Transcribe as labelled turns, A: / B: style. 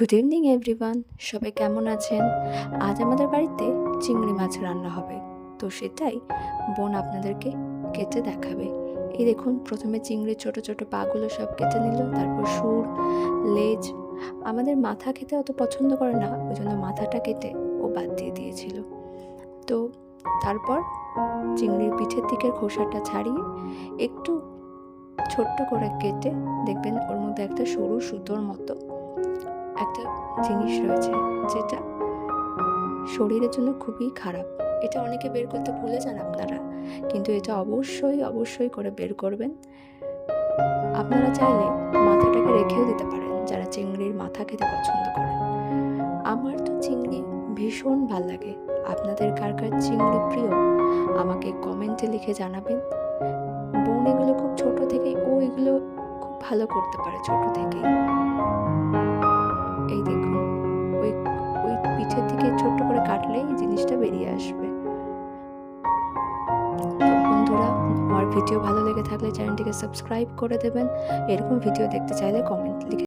A: Good evening everyone সবাই কেমন আছেন? আজ আমাদের বাড়িতে চিংড়ি মাছ রান্না হবে। তো সেটাই বোন আপনাদেরকে কেটে দেখাবে। এই দেখুন, প্রথমে চিংড়ির ছোট ছোট পাগুলো সব কেটে নিল, তারপর সুর, লেজ। আমাদের মাথা খেতে অত পছন্দ করে না ওই জন্য মাথাটা কেটে ও বাদ দিয়ে দিয়েছিল। তো তারপর চিংড়ির পিঠের দিকের খোসাটা ছাড়িয়ে একটু ছোট্ট করে কেটে দেখবেন ওর মধ্যে একটা সরু সুতোর মতো একটা জিনিস রয়েছে যেটা শরীরের জন্য খুবই খারাপ। এটা অনেকে বের করতে ভুলে যান আপনারা। কিন্তু এটা অবশ্যই অবশ্যই করে বের করবেন। আপনারা চাইলে মাথাটাকে রেখেও দিতে পারেন, যারা চিংড়ির মাথা খেতে পছন্দ করেন। আমার তো চিংড়ি ভীষণ ভালো লাগে। আপনাদের কার কার চিংড়ি প্রিয়, আমাকে কমেন্টে লিখে জানাবেন। বোন এগুলো খুব ছোট থেকেই, ও এগুলো খুব ভালো করতে পারে ছোট থেকেই। দিকে ছোট্ট করে কাটলেই এই জিনিসটা বেরিয়ে আসবে। বন্ধুরা, আমার ভিডিও ভালো লেগে থাকলে চ্যানেলটিকে সাবস্ক্রাইব করে দেবেন। এরকম ভিডিও দেখতে চাইলে কমেন্ট লিখে